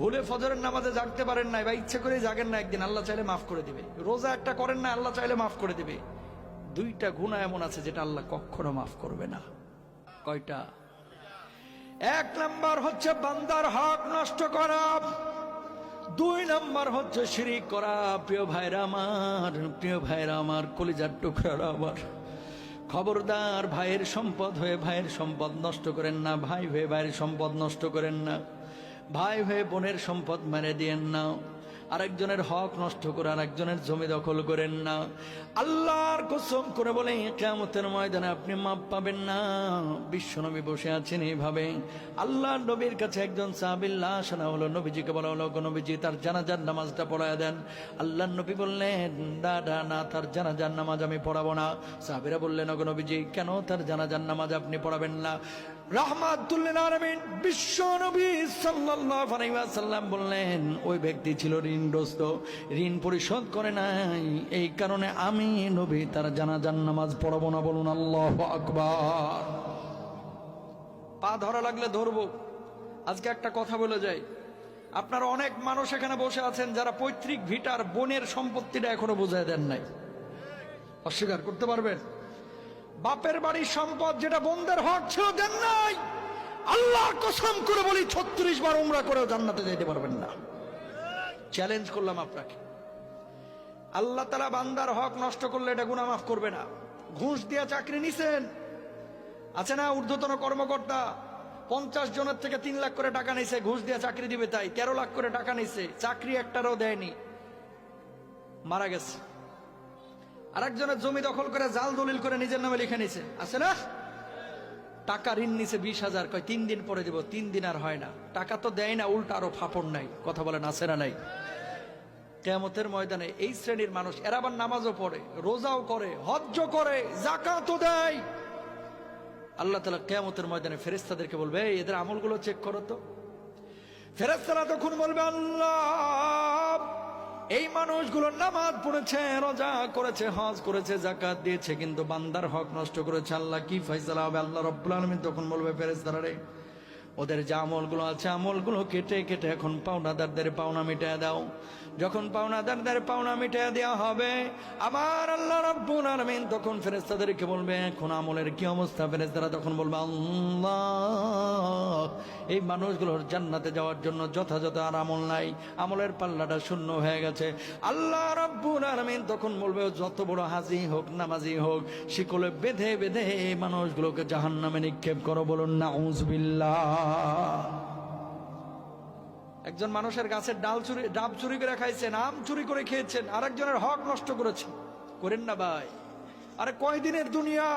ভুলে ফজরের নামাজে জাগতে পারেন না বা ইচ্ছে করে জাগেন না একদিন, আল্লাহ চাইলে মাফ করে দিবে। রোজা একটা করেন না, আল্লাহ চাইলে মাফ করে দিবে। দুইটা গুণা এমন আছে যেটা আল্লাহ কখনো মাফ করবে না। কয়টা? এক নাম্বার হচ্ছে বান্দার হক নষ্ট করা। দুই নাম্বার হচ্ছে শিরিক করা। প্রিয় ভাইরা আমার, প্রিয় ভাইরা আমার, কলিজার টুকরা আমার, খবরদার ভাইয়ের সম্পদ হয়ে ভাইয়ের সম্পদ নষ্ট করেন না, ভাই হয়ে ভাইয়ের সম্পদ নষ্ট করেন না। ভাই হয়ে বোনের সম্পদ মেরে দিয়েন না। আরেকজনের হক নষ্ট করে আরেকজনের জমি দখল করেন না। আল্লাহর কসম করে বলে কেমতের ময়দানে আপনি মাপ পাবেন না। বিশ্বনবী বসে আছেন এইভাবে। আল্লাহ নবীর কাছে একজন সাহাবিল্লাহ শোনা হলো নবীজিকে বলা হলো "গো নবীজি, তার জানাজার নামাজটা পড়ায় দেন। আল্লাহ নবী বললেন দাদা না তার জানাজার নামাজ আমি পড়াবো না। সাহাবিরা বললেন, "ওগো নবীজি, কেন তার জানাজার নামাজ আপনি পড়াবেন না? রাহমাতুল্লিল আলামিন বিশ্ব নবী সাল্লাল্লাহু আলাইহি ওয়াসাল্লাম বললেন, ওই ব্যক্তি ছিল ঋণগ্রস্ত, ঋণ পরিশোধ করে নাই। এই কারণে আমি নবী তার জানাজার নামাজ পড়াবো না বলুন আল্লাহু আকবার। পা ধরা লাগলে ধরবো। আজকে একটা কথা বলে যাই। আপনারা অনেক মানুষ এখানে বসে আছেন যারা পৈতৃক ভিটার বোনের সম্পত্তিটা এখনও বোঝায় দেন নাই। অস্বীকার করতে পারবেন? বাপের বাড়ির সম্পদ যেটা বোনদের হক ছিল দেন নাই। আল্লাহ কসম করে বলি, ছত্রিশ বার উমরা করেও জান্নাতে যেতে পারবেন না। চ্যালেঞ্জ করলাম আপনাকে। আল্লাহ তালা বান্দার হক নষ্ট করলে এটা গুনাহ মাফ করবে না। ঘুষ দিয়া চাকরি নিছেন। আছে না ঊর্ধ্বতন কর্মকর্তা? পঞ্চাশ জনের থেকে তিন লাখ করে টাকা নিছে, ঘুষ দিয়ে চাকরি দিবে তাই। তেরো লাখ করে টাকা নিছে, চাকরি একটারও দেয়নি। মারা গেছে। আরেকজনের জমি দখল করে জাল দলিল করে নিজের নামে লিখে নিছে। আছে না? টাকা ঋণ নিছে বিশ হাজার কয় তিন দিন পরে দিব তিন দিন আর হয় না। টাকা তো দেয় না উল্টা আরও ফাপড় নাই। কথা বলেন আছে না নাই? কেয়ামতের ময়দানে এই শ্রেণির মানুষ এরা আবার নামাজও পড়ে রোজাও করে হজ্জ করে জাকাতও দেয়। আল্লাহ তালা কেয়ামতের ময়দানে ফেরেস্তাদেরকে বলবে "এই, এদের আমলগুলো চেক করো তো। ফেরেস্তারা তখন বলবে আল্লাহ! এই মানুষগুলো নামাজ পড়েছে, রোজা করেছে, হজ করেছে জাকাত দিয়েছে, কিন্তু বান্দার হক নষ্ট করেছে। আল্লাহ কি ফয়সালা হবে? আল্লাহ রব্বুল আলমিন তখন বলবে ফেরেস্তারা রে ওদের যে আমলগুলো আছে, আমলগুলো কেটে কেটে এখন পাওনাদারদের পাওনা মিটিয়ে দাও। যখন পাওনাদারদের পাওনা মিটিয়ে দেওয়া হবে, আবার আল্লাহ রব্বুল আলামিন তখন ফেরেশতাদেরকে বলবে, এখন আমলের কি অবস্থা? ফেরেশতারা তখন বলবে, আল্লাহ, এই মানুষগুলোর জান্নাতে যাওয়ার জন্য যথাযথ আর আমল নাই। আমলের পাল্লাটা শূন্য হয়ে গেছে। আল্লাহ রব্বুল আলামিন তখন বলবে, যত বড় হাজি হোক, নামাজি হোক, শিকলে বেঁধে বেঁধে এই মানুষগুলোকে জাহান্নামে নিক্ষেপ করো বলুন না একজন মানুষের গাছের ডাল চুরি, ডাব চুরি করে খাইছেন, আম চুরি করে খেয়েছেন, আরেকজনের হক নষ্ট করেছেন। করেন না ভাই। আরে কয়দিনের দুনিয়া?